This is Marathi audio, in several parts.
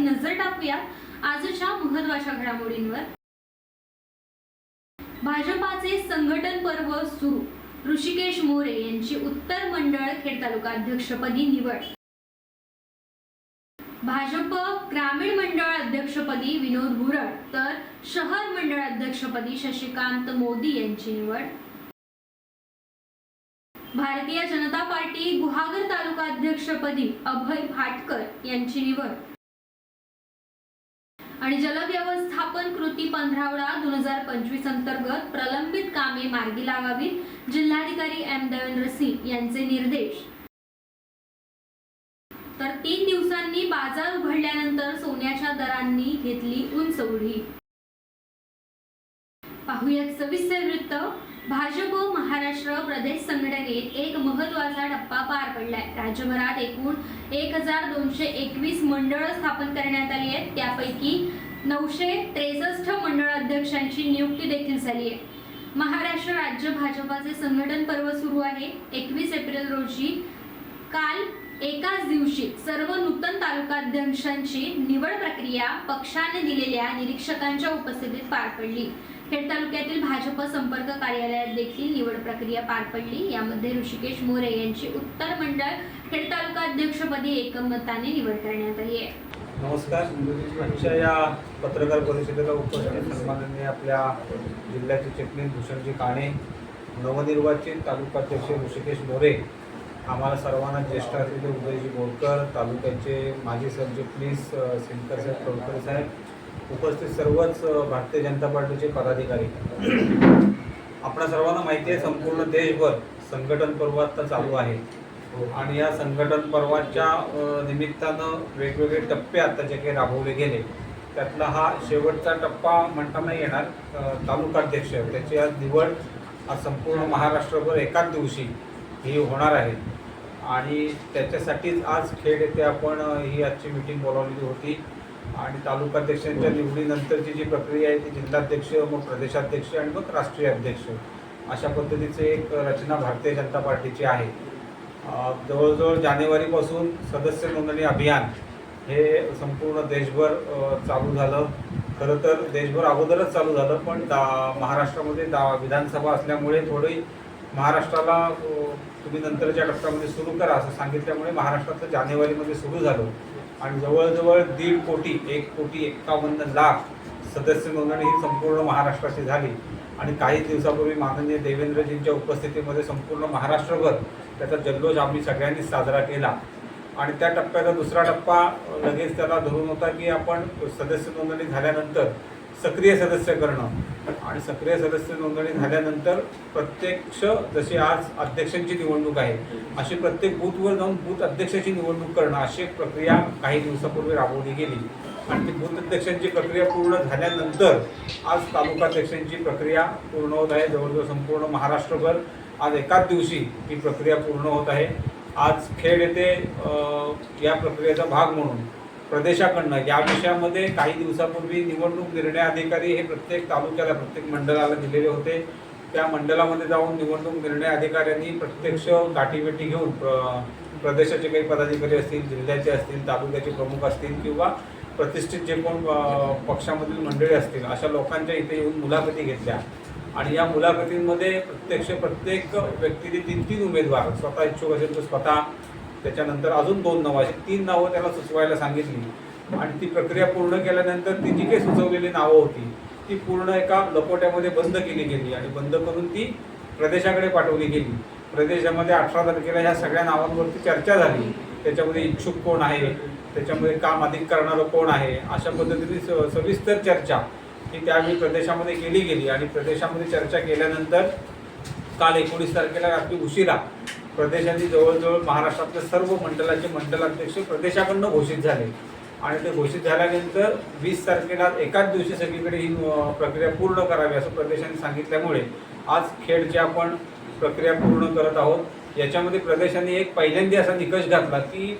नजर टाकूया आजच्या महत्त्वाच्या घडामोडींवर. भाजपाचे संघटन पर्व सुरू. ऋषिकेश मोरे यांची उत्तर मंडळ खेड तालुका अध्यक्षपदी निवड. भाजप ग्रामीण मंडळ अध्यक्षपदी विनोद भुरड तर शहर मंडळ अध्यक्षपदी शशिकांत मोदी यांची निवड. भारतीय जनता पार्टी गुहागर उपाध्यक्षपदी अभय भाटकर यांची निवड. आणि जलव्यवस्थापन कृती पंधरावडा दोन हजार पंचवीस अंतर्गत प्रलंबित कामे मार्गी लावावीत जिल्हाधिकारी एम देवेंद्र सिंग यांचे निर्देश. तर तीन दिवसांनी बाजार उघडल्यानंतर सोन्याच्या दरांनी घेतली उंच उडी पाहूयात सविस्तर वृत्त. भाजप महाराष्ट्र प्रदेश संघटनेत एक महत्त्वाचा टप्पा पार पडलाय. राज्यभरात एकूण एक हजार दोनशे एकवीस मंडळ स्थापन करण्यात आली आहेत. त्यापैकी नऊशे त्रेसष्ट मंडळ अध्यक्षांची नियुक्ती देखील झाली आहे. महाराष्ट्र राज्य भाजपाचे संघटन पर्व सुरू आहे. एकवीस एप्रिल रोजी काल एकाच दिवशी सर्व नूतन तालुकाध्यक्षांची निवड प्रक्रिया पक्षाने दिलेल्या निरीक्षकांच्या उपस्थितीत पार पडली. खेड तालुक्यातील भाजप संपर्क कार्यालयात देखील निवड प्रक्रिया पार पडली. यामध्ये ऋषिकेश मोरे यांची उत्तर मंडळ खेड तालुका अध्यक्षपदी एकमताने निवड करण्यात आली आहे. नमस्कार. आजच्या या पत्रकार परिषदेला उपस्थित सन्माननीय आपल्या जिल्ह्याचे चिटणीस भूषणजी काणे नवनिर्वाचित तालुकाध्यक्ष ऋषिकेश मोरे आम्हाला सर्वांना ज्येष्ठ असलेले उदयजी बोरकर तालुक्याचे माजी सरचिटणीस अ, सिनकर साहेब साहेब उपस्थित सर्वच भारतीय जनता पार्टीचे पदाधिकारी. आपणा सर्वांना माहिती आहे संपूर्ण देशभर संघटन पर्व आता चालू आहे. आणि या संघटन पर्वाच्या निमित्तानं वेगवेगळे टप्पे आता जे काही राबवले गेले त्यातला हा शेवटचा टप्पा म्हणता नाही येणार तालुका तालुकाध्यक्ष त्याची आज निवड आज संपूर्ण महाराष्ट्रभर एकाच दिवशी ही होणार आहे. आणि त्याच्यासाठीच आज खेड येथे आपण ही आजची मीटिंग बोलावलेली होती. आणि तालुकाध्यक्षांच्या निवडीनंतरची जी प्रक्रिया आहे ती जिल्हाध्यक्ष मग प्रदेशाध्यक्ष आणि मग राष्ट्रीय अध्यक्ष अशा पद्धतीचे एक रचना भारतीय जनता पार्टीची आहे. जवळजवळ जानेवारीपासून सदस्य नोंदणी अभियान हे संपूर्ण देशभर चालू झालं. खरं तर देशभर अगोदरच चालू झालं पण दा महाराष्ट्रामध्ये दा विधानसभा असल्यामुळे थोडी महाराष्ट्राला तुम्ही नंतरच्या टप्प्यामध्ये सुरू करा असं सांगितल्यामुळे महाराष्ट्रातलं जानेवारीमध्ये सुरू झालं. आणि जवळजवळ दीड कोटी एक कोटी एक्कावन्न लाख सदस्य नोंदणी ही संपूर्ण महाराष्ट्राची झाली. आणि काही दिवसापूर्वी माननीय देवेंद्रजींच्या उपस्थितीमध्ये संपूर्ण महाराष्ट्रभर त्याचा जल्लोष आम्ही सगळ्यांनीच साजरा केला. आणि त्या टप्प्याचा दुसरा टप्पा लगेच त्याला धरून होता की आपण सदस्य नोंदणी झाल्यानंतर सक्रिय सदस्य करणं. आणि सक्रिय सदस्य नोंदणी झाल्यानंतर प्रत्यक्ष जशी आज अध्यक्षांची निवडणूक आहे अशी प्रत्येक बूथवर जाऊन बूथ अध्यक्षाची निवडणूक करणं अशी एक प्रक्रिया काही दिवसापूर्वी राबवली गेली. आणि ती बूथ अध्यक्षांची प्रक्रिया पूर्ण झाल्यानंतर आज तालुकाध्यक्षांची प्रक्रिया पूर्ण होत आहे. जवळजवळ संपूर्ण महाराष्ट्रभर आज एकाच दिवशी ही प्रक्रिया पूर्ण होत आहे. आज खेड येथे या प्रक्रियेचा भाग म्हणून प्रदेशाकडनं या विषयामध्ये काही दिवसापूर्वी निवडणूक निर्णय अधिकारी हे प्रत्येक तालुक्याला प्रत्येक मंडळाला दिलेले होते. त्या मंडळामध्ये जाऊन निवडणूक निर्णय अधिकाऱ्यांनी प्रत्यक्ष गाठीभेटी घेऊन प्र प्रदेशाचे काही पदाधिकारी असतील जिल्ह्याचे असतील तालुक्याचे प्रमुख असतील किंवा प्रतिष्ठित जे कोण पक्षामधील मंडळी असतील अशा लोकांच्या इथे येऊन मुलाखती घेतल्या. आणि या मुलाखतींमध्ये प्रत्यक्ष प्रत्येक व्यक्तीने तीन तीन उमेदवार स्वतः इच्छुक असेल तर स्वतः त्याच्यानंतर अजून दोन नावं अशी तीन नावं त्याला सुचवायला सांगितली. आणि ती प्रक्रिया पूर्ण केल्यानंतर ती जी काही सुचवलेली नावं होती ती पूर्ण एका लपोट्यामध्ये बंद केली गेली आणि बंद करून ती प्रदेशाकडे पाठवली गेली. प्रदेशामध्ये अठरा तारखेला ह्या सगळ्या नावांवरती चर्चा झाली. त्याच्यामध्ये इच्छुक कोण आहे? त्याच्यामध्ये काम अधिक करणारं कोण आहे? अशा पद्धतीने स- सविस्तर चर्चा ही त्यावेळी प्रदेशामध्ये केली गेली आणि प्रदेशामध्ये चर्चा केल्यानंतर काल एकोणीस तारखेला रात्री उशिरा प्रदेशांनी जवळजवळ महाराष्ट्रातल्या सर्व मंडलाचे मंडलाध्यक्ष प्रदेशाकडनं घोषित झाले. आणि ते घोषित झाल्यानंतर वीस तारखेला एकाच दिवशी सगळीकडे ही प्रक्रिया पूर्ण करावी असं प्रदेशाने सांगितल्यामुळे आज खेडची आपण प्रक्रिया पूर्ण करत आहोत. याच्यामध्ये प्रदेशाने एक पहिल्यांदा असा निकष घातला की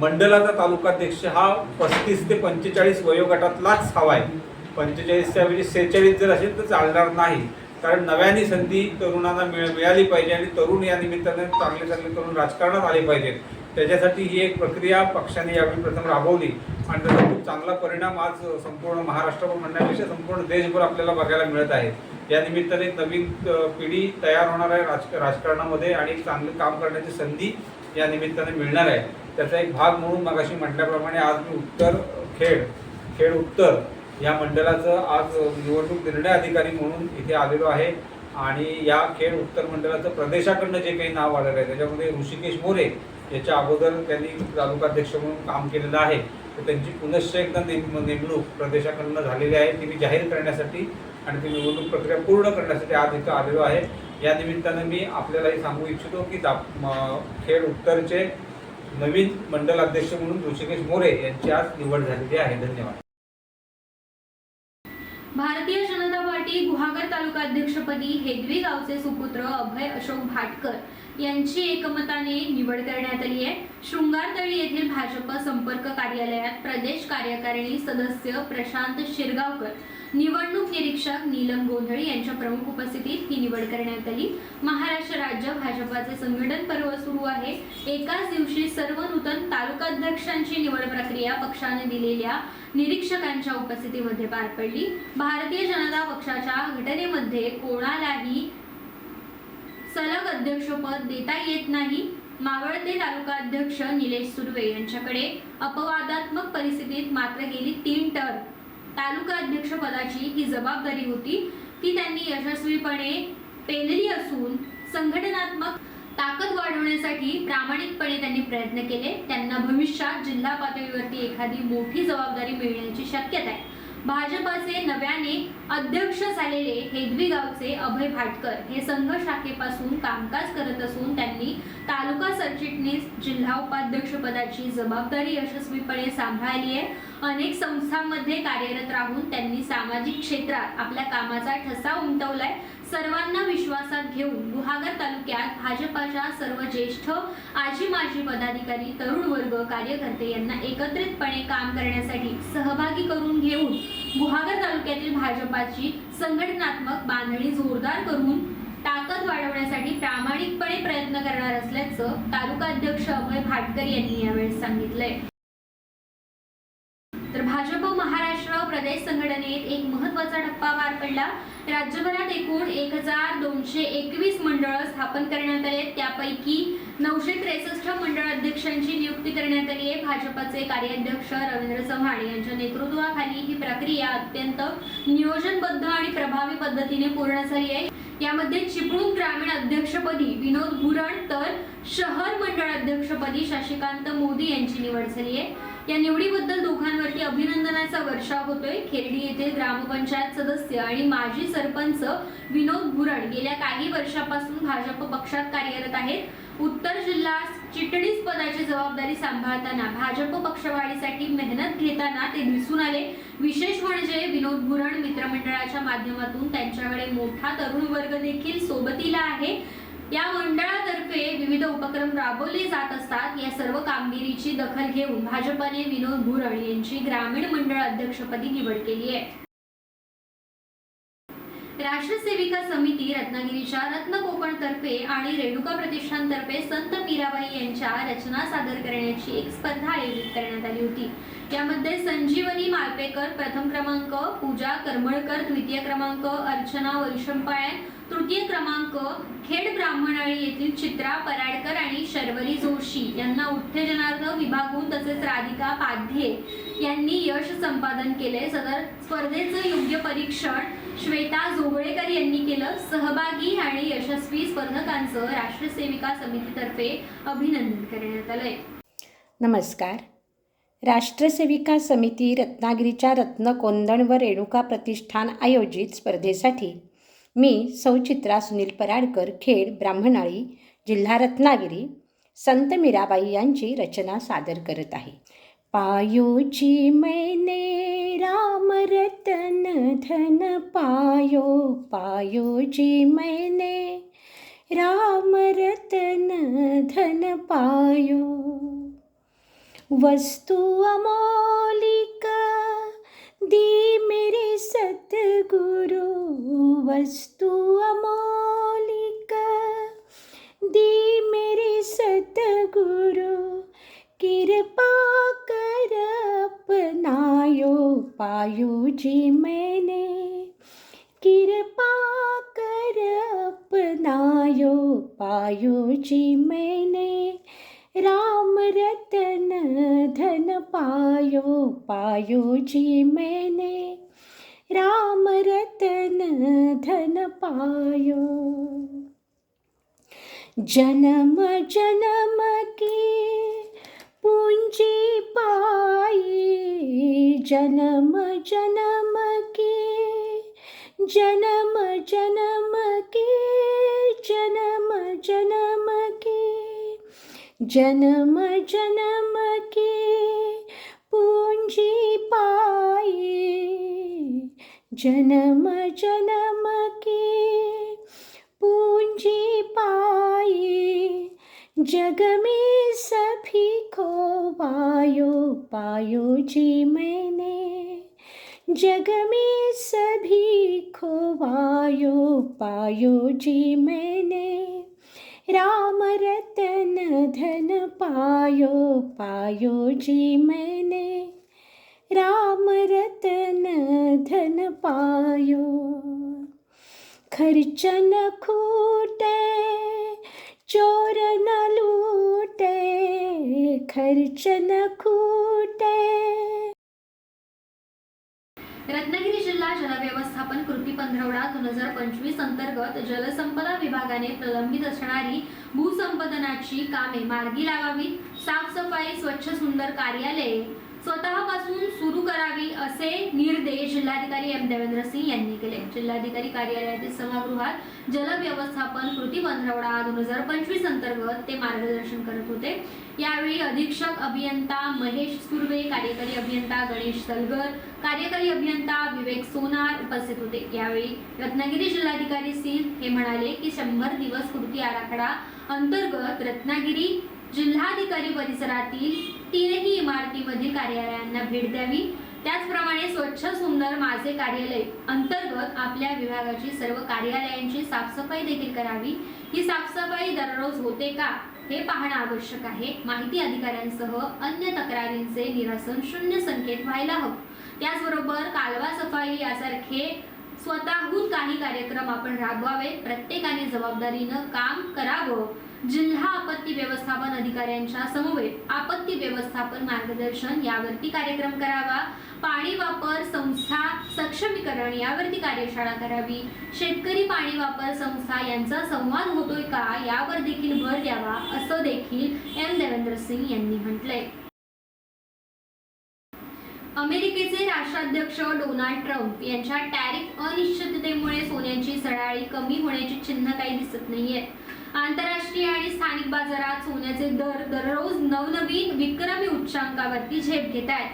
मंडलाचा तालुकाध्यक्ष हा पस्तीस ते पंचेचाळीस वयोगटातलाच हवा आहे. पंचेचाळीसच्या ऐवजी सेहेचाळीस जर असेल तर चालणार नाही. कारण नव्याने संधी तरुणांना मिळ मिळाली पाहिजे आणि तरुण या निमित्ताने चांगले चांगले तरुण राजकारणात आले पाहिजेत. त्याच्यासाठी ही एक प्रक्रिया पक्षाने यावेळी प्रथम राबवली. आणि त्याचा खूप चांगला परिणाम आज संपूर्ण महाराष्ट्र म्हणण्यापेक्षा संपूर्ण देशभर आपल्याला बघायला मिळत आहे. या निमित्ताने नवीन पिढी तयार होणार आहे राज राजकारणामध्ये आणि चांगलं काम करण्याची संधी या निमित्ताने मिळणार आहे. त्याचा एक भाग म्हणून मगाशी म्हटल्याप्रमाणे आज मी उत्तर खेड खेड उत्तर या मंडळाचं आज निवडणूक निर्णय अधिकारी म्हणून इथे आलेलो आहे. आणि या खेड उत्तर मंडळाचं प्रदेशाकडनं जे काही नाव आलेलं आहे त्याच्यामध्ये ऋषिकेश मोरे याच्या अगोदर त्यांनी तालुकाध्यक्ष म्हणून काम केलेलं आहे. तर त्यांची पुनश्च एकदा नेम नेमणूक प्रदेशाकडनं झालेली आहे. ती मी जाहीर करण्यासाठी आणि ती निवडणूक प्रक्रिया पूर्ण करण्यासाठी आज इथं आलेलो आहे. या निमित्तानं मी आपल्याला हे सांगू इच्छितो की दाप खेळ खेड उत्तरचे नवीन मंडल अध्यक्ष म्हणून ऋषिकेश मोरे यांची आज निवड झालेली आहे. धन्यवाद. भारतीय जनता पार्टी गुहागर तालुका अध्यक्षपदी हेदवी गावचे सुपुत्र अभय अशोक भाटकर यांची एकमताने निवड करण्यात आली आहे. शृंगारतळी येथील भाजप संपर्क कार्यालयात प्रदेश कार्यकारिणी सदस्य प्रशांत शिरगावकर निवड निरीक्षक नीलम गोंधळी यांच्या प्रमुख उपस्थितीत ही निवड करण्यात आली. महाराष्ट्र राज्य भाजपाचे संघटन पर्व सुरू आहे. एकाच दिवशी सर्व नूतन तालुकाध्यक्षांची निवड प्रक्रिया पक्षाने दिलेल्या निरीक्षकांच्या उपस्थितीमध्ये पार पडली. भारतीय जनता पक्षाच्या घटनेमध्ये कोणालाही सलग अध्यक्षपद देता येत नाही. मावळते तालुका अध्यक्ष निलेश सुर्वे यांच्याकडे अपवादात्मक परिस्थितीत मात्र गेली तीन टर्म. तालुका अध्यक्ष पदाची ही जबाबदारी होती. ती त्यांनी यशस्वीपणे पेलली असून संघटनात्मक ताकद वाढवण्यासाठी प्रामाणिकपणे त्यांनी प्रयत्न केले. त्यांना भविष्यात जिल्हा पातळीवरती एखादी मोठी जबाबदारी मिळण्याची शक्यता आहे. भाजपाचे नव्याने अध्यक्ष झालेले हेदवीगावचे अभय भाटकर हे संघ शाखेपासून कामकाज करत असून त्यांनी तालुका सरचिटणीस जिल्हा उपाध्यक्ष पदाची जबाबदारी यशस्वीपणे सांभाळली आहे. अनेक संस्थांमध्ये कार्यरत राहून त्यांनी सामाजिक क्षेत्रात आपल्या कामाचा ठसा उमटवलाय. सर्वांना विश्वासात घेऊन गुहागर तालुक्यात भाजपाच्या सर्व ज्येष्ठ आजी माजी पदाधिकारी तरुण वर्ग कार्यकर्ते यांना एकत्रितपणे काम करण्यासाठी सहभागी करून घेऊन गुहागर तालुक्यातील भाजपाची संघटनात्मक बांधणी जोरदार करून ताकद वाढवण्यासाठी प्रामाणिकपणे प्रयत्न करणार असल्याचं तालुका अध्यक्ष अभय भाटकर यांनी यावेळी सांगितलं तर भाजप महाराष्ट्र प्रदेश संघटनेत एक महत्त्वाचा टप्पा पार पडला. राज्यभरात एकूण एक हजार दोनशे एकवीस मंडळ स्थापन करण्यात आले त्यापैकी नऊशे त्रेसष्ट मंडळ अध्यक्षांची नियुक्ती करण्यात आली आहे. भाजपाचे कार्याध्यक्ष रवींद्र चव्हाण यांच्या नेतृत्वाखाली ही प्रक्रिया अत्यंत नियोजनबद्ध आणि प्रभावी पद्धतीने पूर्ण झाली आहे. यामध्ये चिपळूण ग्रामीण अध्यक्षपदी विनोद भुरण तर शहर मंडळ अध्यक्षपदी शशिकांत मोदी यांची निवड झाली आहे. या निवडीबद्दल दोघांवरती अभिनंदनाचा वर्षाव होतोय. खेरडी येथे ग्रामपंचायत सदस्य आणि माजी सरपंच विनोद भुरण गेल्या काही वर्षापासून भाजप पक्षात कार्यरत आहेत. उत्तर जिल्हा चिटणीस पदाची जबाबदारी सांभाळताना भाजप पक्षवाढीसाठी मेहनत घेताना ते दिसून आले. विशेष म्हणजे विनोद भुरण मित्रमंडळाच्या माध्यमातून त्यांच्याकडे मोठा तरुण वर्ग देखील सोबतीला आहे. या मंडळातर्फे विविध उपक्रम राबवले जात असतात. या सर्व कामगिरीची दखल घेऊन भाजपाने विनोद भुरळ यांची ग्रामीण मंडळ अध्यक्षपदी निवड केली आहे. राष्ट्र सेविका समिती रत्नागिरीच्या रत्न कोकण तर्फे आणि रेणुका प्रतिष्ठानतर्फे संत मीराबाई यांच्या रचना सादर करण्याची एक स्पर्धा आयोजित करण्यात आली होती. यामध्ये संजीवनी मालपेकर प्रथम क्रमांक पूजा करमळकर द्वितीय क्रमांक अर्चना वैशंपायन तृतीय क्रमांक खेड ब्राह्मणाळी येथील चित्रा पराडकर आणि शर्वरी जोशी यांना उत्तेजनार्थ विभागून तसेच राधिका पाध्ये यांनी यश संपादन केले. सदर स्पर्धेचं योग्य परीक्षण श्वेता जोगळेकर यांनी केलं. सहभागी आणि यशस्वी स्पर्धकांचं राष्ट्रसेविका समितीतर्फे अभिनंदन करण्यात आलंय. नमस्कार. राष्ट्रसेविका समिती रत्नागिरीच्या रत्नकोंदण व रेणुका प्रतिष्ठान आयोजित स्पर्धेसाठी मी सौचित्रा सुनील पराडकर खेड ब्राह्मणाळी जिल्हा रत्नागिरी संत मीराबाई यांची रचना सादर करत आहे. पायोची मैने राम रतन धन पायो पायोची मैने राम रतन धन पायो. वस्तु अमौलिक दी मेरे सतगुरु वस्तु अमौलिक। दी मेरे सतगुरु, कृपा कर पायो जी मैंने। कृपा कर अपनायो, पायो जी मैंने। राम रतन धन पायो पायो जी मैंने। राम रतन धन पायो। जनम जनम की पूंजी पाई। जनम जनम की जनम जनम की जनम जनम की। जनम जनम की पूंजी जन्म जन्म की पूंजी पाई जग में सभी को पायो पायो जी मैंने। जग में सभी पायो पायो जी मैंने। राम रतन धन पायो पायो जी मैंने। राम रतन धन पायो। खर्च न खूटे चोर न लूटे खर्च न खूटे। रत्नागिरी जिल्हा जलव्यवस्थापन कृती पंधरवडा दोन हजार पंचवीस अंतर्गत जलसंपदा विभागाने प्रलंबित असणारी भूसंपादनाची कामे मार्गी लावावीत साफसफाई स्वच्छ सुंदर कार्यालये स्वतःपासून सुरू करावी असे निर्देश जिल्हाधिकारी एम देवेंद्र सिंह यांनी केले. जिल्हाधिकारी कार्यालयातील सभागृहात जलव्यवस्थापन कृती पंधरवडा दोन हजार पंचवीस अंतर्गत ते मार्गदर्शन करत होते. यावेळी अधीक्षक अभियंता महेश सुर्वे कार्यकारी अभियंता गणेश सलगर कार्यकारी अभियंता विवेक सोनार उपस्थित होते. यावेळी रत्नागिरी जिल्हाधिकारी सिंह हे म्हणाले की शंभर दिवस कृती आराखडा अंतर्गत रत्नागिरी जिल्हाधिकारी परिसरातील तीनही इमारतीमधील कार्यालयांना भेट द्यावी. त्याचप्रमाणे स्वच्छ सुंदर माझे कार्यालय अंतर्गत आपल्या विभागाची सर्व कार्यालयांची साफसफाई देखील करावी. ही साफसफाई दररोज होते का हे पाहणं आवश्यक आहे. माहिती अधिकाऱ्यांसह अन्य तक्रारींचे निरसन शून्य संकेत व्हायला हवं. त्याचबरोबर कालवा सफाई यासारखे स्वतःहून काही कार्यक्रम आपण राबवावे. प्रत्येकाने जबाबदारीनं काम करावं. जिल्हा आपत्ती व्यवस्थापन अधिकाऱ्यांच्या समवेत आपत्ती व्यवस्थापन मार्गदर्शन यावरती कार्यक्रम करावा. पाणी वापर संस्था सक्षमीकरण यावरती कार्यशाळा करावी. शेतकरी पाणी वापर संस्था यांचा संवाद होतोय का? यावर देखील भर द्यावा असं देखील एम. देवेंद्र सिंग यांनी म्हटलंय. अमेरिकेचे राष्ट्राध्यक्ष डोनाल्ड ट्रम्प यांच्या टॅरिफ अनिश्चिततेमुळे सोन्याची सडाळी कमी होण्याची चिन्ह काही दिसत नाहीयेत आंतरराष्ट्रीय आणि स्थानिक बाजारात सोन्याचे दर दररोज नवनवीन विक्रमी उच्चांकावरती झेप घेत आहेत.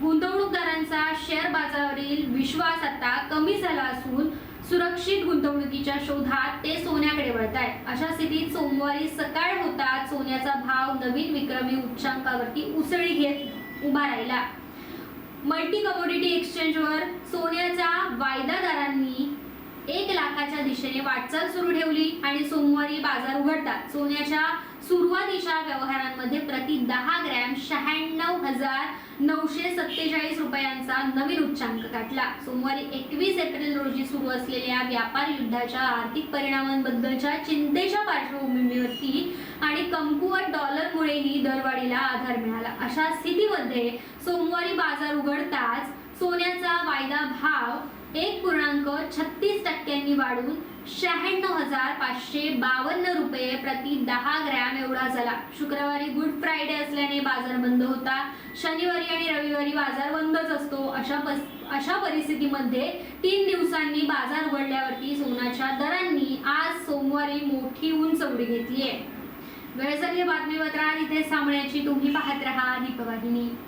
गुंतवणूकदारांचा शेअर बाजारावरील विश्वास आता कमी झाला असून सुरक्षित गुंतवणुकीच्या शोधात ते सोन्याकडे वळत आहेत अशा स्थितीत सोमवारी सकाळ होताच सोन्याचा भाव नवीन विक्रमी उच्चांकावरती उसळी घेत उभा राहिला. मल्टी कमोडिटी एक्सचेंजवर सोन्याचा लाखाच्या दिशेने वाटचाल सुरू ठेवली आणि सोमवारी बाजार उघडतात सोन्याच्या सुरुवातीच्या व्यवहारांमध्ये प्रति दहा ग्रॅम शहाण्णव हजार नऊशे सत्तेचाळीस रुपयांचा नवीन उच्चांक गाठला. सोमवारी एकवीस एप्रिल रोजी सुरू असलेल्या व्यापार युद्धाच्या आर्थिक परिणामांबद्दलच्या चिंतेच्या पार्श्वभूमीवरती आणि कमकुवत डॉलरमुळेही दरवाढीला आधार मिळाला. अशा स्थितीमध्ये सोमवारी बाजार उघडताच एक पूर्णांक छत्तीस टक्क्यांनी वाढून शहाण्णव हजार पाचशे बावन्न रुपये प्रति दहा ग्रॅम एवढा झाला. शुक्रवारी गुड फ्रायडे असल्याने बाजार बंद होता. शनिवारी आणि रविवारी बाजार बंदच असतो. अशा पस- अशा परिस्थितीमध्ये तीन दिवसांनी बाजार उघडल्यावरती सोन्याच्या दरांनी आज सोमवारी मोठी उंचवडी घेतली आहे वेळ बातमीपत्रात इथे थांबण्याची तुम्ही पाहत राहा दीपवाहिनी.